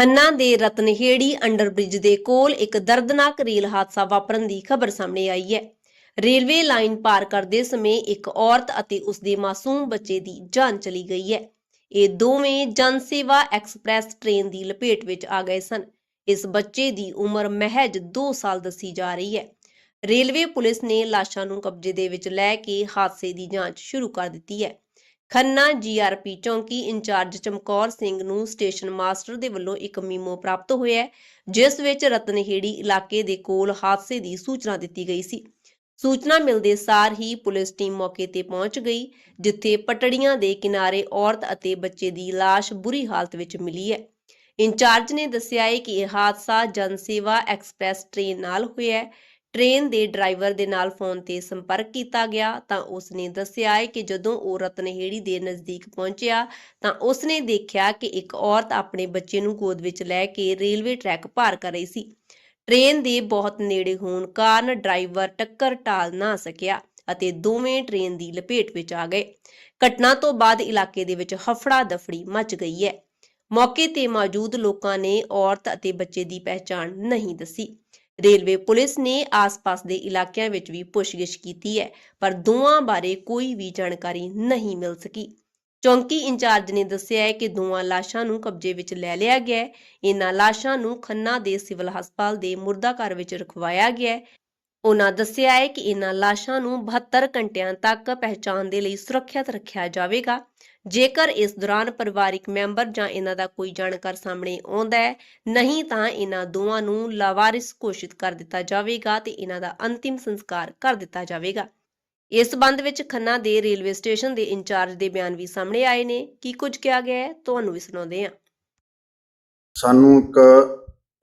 ਖੰਨਾ ਦੇ ਰਤਨਹੇੜੀ ਅੰਡਰਬ੍ਰਿਜ ਦੇ ਕੋਲ ਇੱਕ ਦਰਦਨਾਕ ਰੇਲ ਹਾਦਸਾ ਵਾਪਰਨ ਦੀ ਖਬਰ ਸਾਹਮਣੇ ਆਈ ਹੈ। ਰੇਲਵੇ ਲਾਈਨ ਪਾਰ ਕਰਦੇ ਸਮੇਂ ਇੱਕ ਔਰਤ ਅਤੇ ਉਸ ਦੇ ਮਾਸੂਮ ਬੱਚੇ ਦੀ ਜਾਨ ਚਲੀ ਗਈ ਹੈ। ਇਹ ਦੋਵੇਂ ਜਨਸੇਵਾ ਐਕਸਪ੍ਰੈਸ ਟ੍ਰੇਨ ਦੀ ਲਪੇਟ ਵਿੱਚ ਆ ਗਏ ਸਨ। ਇਸ ਬੱਚੇ ਦੀ ਉਮਰ ਮਹਿਜ 2 ਸਾਲ ਦੱਸੀ ਜਾ ਰਹੀ ਹੈ। ਰੇਲਵੇ ਪੁਲਿਸ ਨੇ ਲਾਸ਼ਾਂ ਨੂੰ ਕਬਜ਼ੇ ਦੇ ਵਿੱਚ ਲੈ ਕੇ ਹਾਦਸੇ ਦੀ ਜਾਂਚ ਸ਼ੁਰੂ ਕਰ ਦਿੱਤੀ ਹੈ। ਖੰਨਾ ਜੀਆਰਪੀ ਚੌਂਕੀ ਇੰਚਾਰਜ ਚਮਕੌਰ ਸਿੰਘ ਨੂੰ ਸਟੇਸ਼ਨ ਮਾਸਟਰ ਦੇ ਵੱਲੋਂ ਇੱਕ ਮੀਮੋ ਪ੍ਰਾਪਤ ਹੋਇਆ ਜਿਸ ਵਿੱਚ ਰਤਨਹੇੜੀ ਇਲਾਕੇ ਦੇ ਕੋਲ ਹਾਦਸੇ ਦੀ ਸੂਚਨਾ ਦਿੱਤੀ ਗਈ ਸੀ। ਸੂਚਨਾ ਮਿਲਦੇ ਸਾਰ ਹੀ ਪੁਲਿਸ ਟੀਮ ਮੌਕੇ ਤੇ ਪਹੁੰਚ ਗਈ, ਜਿੱਥੇ ਪਟੜੀਆਂ ਦੇ ਕਿਨਾਰੇ ਔਰਤ ਅਤੇ ਬੱਚੇ ਦੀ ਲਾਸ਼ ਬੁਰੀ ਹਾਲਤ ਵਿੱਚ ਮਿਲੀ ਹੈ। ਇੰਚਾਰਜ ਨੇ ਦੱਸਿਆ ਹੈ ਕਿ ਇਹ ਹਾਦਸਾ ਜਨਸੇਵਾ ਐਕਸਪ੍ਰੈਸ ਟ੍ਰੇਨ ਨਾਲ ਹੋਇਆ ਹੈ ਟ੍ਰੇਨ ਦੇ ਡਰਾਈਵਰ ਦੇ ਨਾਲ ਫੋਨ ਤੇ ਸੰਪਰਕ ਕੀਤਾ ਗਿਆ ਤਾਂ ਉਸ ਨੇ ਦੱਸਿਆ ਹੈ ਕਿ ਜਦੋਂ ਉਹ ਰਤਨਹੇੜੀ ਦੇ ਨਜ਼ਦੀਕ ਪਹੁੰਚਿਆ ਤਾਂ ਉਸ ਨੇ ਦੇਖਿਆ ਕਿ ਇੱਕ ਔਰਤ ਆਪਣੇ ਬੱਚੇ ਨੂੰ ਗੋਦ ਵਿੱਚ ਲੈ ਕੇ ਰੇਲਵੇ ਟਰੈਕ ਪਾਰ ਕਰ ਰਹੀ ਸੀ। ਟ੍ਰੇਨ ਦੇ ਬਹੁਤ ਨੇੜੇ ਹੋਣ ਕਾਰਨ ਡਰਾਈਵਰ ਟੱਕਰ ਟਾਲ ਨਾ ਸਕਿਆ ਅਤੇ ਦੋਵੇਂ ਟ੍ਰੇਨ ਦੀ ਲਪੇਟ ਵਿੱਚ ਆ ਗਏ। ਘਟਨਾ ਤੋਂ ਬਾਅਦ ਇਲਾਕੇ ਦੇ ਵਿੱਚ ਹਫੜਾ ਦਫੜੀ ਮਚ ਗਈ ਹੈ। ਮੌਕੇ ਤੇ ਮੌਜੂਦ ਲੋਕਾਂ ਨੇ ਔਰਤ ਅਤੇ ਬੱਚੇ ਦੀ ਪਹਿਚਾਣ ਨਹੀਂ ਦੱਸੀ। ਰੇਲਵੇ ਪੁਲਿਸ ਨੇ ਆਸ-ਪਾਸ ਦੇ ਇਲਾਕਿਆਂ ਵਿੱਚ ਵੀ ਪੁੱਛਗਿੱਛ ਕੀਤੀ ਹੈ, ਪਰ ਦੋਵਾਂ ਬਾਰੇ ਕੋਈ ਵੀ ਜਾਣਕਾਰੀ ਨਹੀਂ ਮਿਲ ਸਕੀ। ਚੌਂਕੀ ਇੰਚਾਰਜ ਨੇ ਦੱਸਿਆ ਹੈ ਕਿ ਦੋਵਾਂ ਲਾਸ਼ਾਂ ਨੂੰ ਕਬਜ਼ੇ ਵਿੱਚ ਲੈ ਲਿਆ ਗਿਆ ਹੈ। ਇਹਨਾਂ ਲਾਸ਼ਾਂ ਨੂੰ ਖੰਨਾ ਦੇ ਸਿਵਲ ਹਸਪਤਾਲ ਦੇ ਮੁਰਦਾ ਘਰ ਵਿੱਚ ਰਖਵਾਇਆ ਗਿਆ ਹੈ। ਉਹਨਾਂ ਦੱਸਿਆ ਹੈ ਕਿ ਇਹਨਾਂ ਲਾਸ਼ਾਂ ਨੂੰ 72 ਘੰਟਿਆਂ ਤੱਕ ਪਹਿਚਾਣ ਦੇ ਲਈ ਸੁਰੱਖਿਅਤ ਰੱਖਿਆ ਜਾਵੇਗਾ। ਜੇਕਰ ਇਸ ਦੌਰਾਨ ਪਰਿਵਾਰਿਕ ਮੈਂਬਰ ਜਾਂ ਇਹਨਾਂ ਦਾ ਕੋਈ ਜਾਣਕਾਰ ਸਾਹਮਣੇ ਆਉਂਦਾ ਹੈ, ਨਹੀਂ ਤਾਂ ਇਹਨਾਂ ਦੋਵਾਂ ਨੂੰ ਲਾਵਾਰਿਸ ਘੋਸ਼ਿਤ ਕਰ ਦਿੱਤਾ ਜਾਵੇਗਾ ਤੇ ਇਹਨਾਂ ਦਾ ਅੰਤਿਮ ਸੰਸਕਾਰ ਕਰ ਦਿੱਤਾ ਜਾਵੇਗਾ। ਇਸ ਸੰਬੰਧ ਵਿੱਚ ਖੰਨਾ ਦੇ ਰੇਲਵੇ ਸਟੇਸ਼ਨ ਦੇ ਇੰਚਾਰਜ ਦੇ ਬਿਆਨ ਵੀ ਸਾਹਮਣੇ ਆਏ ਨੇ। ਕੀ ਕੁਝ ਕਿਹਾ ਗਿਆ ਹੈ? ਤੁਹਾਨੂੰ ਵੀ ਸੁਣਾਉਂਦੇ ਹਾਂ। ਸਾਨੂੰ ਇੱਕ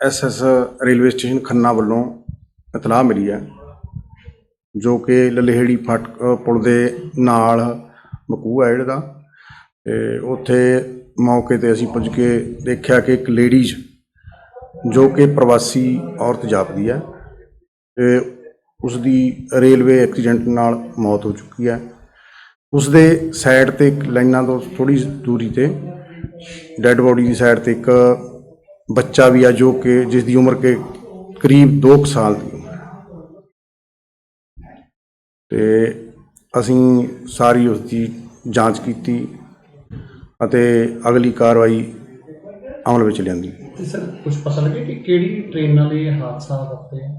ਐਸਐਸ ਰੇਲਵੇ ਸਟੇਸ਼ਨ ਖੰਨਾ ਵੱਲੋਂ ਇਤਲਾਹ ਮਿਲੀ ਹੈ, ਜੋ ਕਿ ਲਲਹੇੜੀ ਫਾਟਕ ਪੁਲ ਦੇ ਨਾਲ ਮਕੂ ਜਿਹੜਾ। ਤੇ ਉੱਥੇ ਮੌਕੇ ਤੇ ਅਸੀਂ ਪੁੱਜ ਕੇ ਦੇਖਿਆ ਕਿ ਇੱਕ ਲੇਡੀਜ਼ ਜੋ ਕਿ ਪ੍ਰਵਾਸੀ ਔਰਤ ਜਾਪਦੀ ਹੈ ਤੇ ਉਸ ਦੀ ਰੇਲਵੇ ਐਕਸੀਡੈਂਟ ਨਾਲ ਮੌਤ ਹੋ ਚੁੱਕੀ ਹੈ। ਉਸ ਦੇ ਸਾਈਡ ਤੇ ਇੱਕ ਲਾਈਨਾਂ ਤੋਂ ਥੋੜੀ ਦੂਰੀ ਤੇ ਡੈੱਡ ਬੋਡੀ ਦੀ ਸਾਈਡ ਤੇ ਇੱਕ ਬੱਚਾ ਵੀ ਆ ਜੋ ਕਿ ਜਿਸ ਦੀ ਉਮਰ ਕੇ ਕਰੀਬ 2 ਸਾਲ ਦੀ ਉਮਰ ਹੈ। ਤੇ ਅਸੀਂ ਸਾਰੀ ਉਸ ਦੀ ਜਾਂਚ ਕੀਤੀ ਅਤੇ ਅਗਲੀ ਕਾਰਵਾਈ ਅਮਲ ਵਿੱਚ ਲਿਆਂਦੀ। ਤੇ ਸਰ ਕੁਝ ਪਤਾ ਲੱਗਿਆ ਕਿ ਕਿਹੜੀ ਟ੍ਰੇਨ ਨਾਲ ਇਹ ਹਾਦਸਾ ਵਾਪਰਿਆ?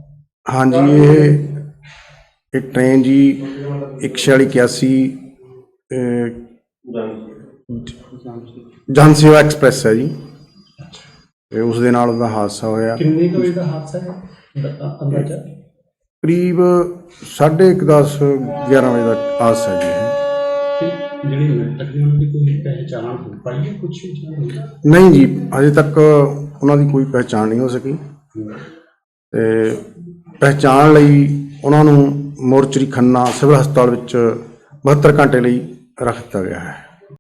ਹਾਂਜੀ ਇਹ ਇਹ ਟ੍ਰੇਨ ਜੀ 1681 ਜਨ ਸੇਵਾ ਐਕਸਪ੍ਰੈਸ ਹੈ ਜੀ। ਤੇ ਉਸ ਦੇ ਨਾਲ ਉਹਦਾ ਹਾਦਸਾ ਹੋਇਆ। ਕਿੰਨੇ ਕੁ ਵਜੇ ਦਾ ਹਾਦਸਾ ਹੈ? ਅੰਦਾਜ਼ਾ? ਕਰੀਬ 10:30 11 ਵਜੇ ਦਾ ਹਾਦਸਾ ਜੀ ਜਿਹੜੀ ਮ੍ਰਿਤਕ ਦੀ ਉਹਨਾਂ ਦੀ ਕੋਈ ਪਹਿਚਾਣ ਹੋ ਪਾਈ ਹੈ ਕੁਝ ਨਹੀਂ? ਜੀ, ਅਜੇ ਤੱਕ ਉਹਨਾਂ ਦੀ ਕੋਈ ਪਹਿਚਾਣ ਨਹੀਂ ਹੋ ਸਕੀ। ਤੇ ਪਹਿਚਾਣ ਲਈ ਉਹਨਾਂ ਨੂੰ ਮੋਰਚਰੀ ਖੰਨਾ ਸਿਵਲ ਹਸਪਤਾਲ ਵਿੱਚ 72 ਘੰਟੇ ਲਈ ਰੱਖ ਦਿੱਤਾ ਗਿਆ ਹੈ।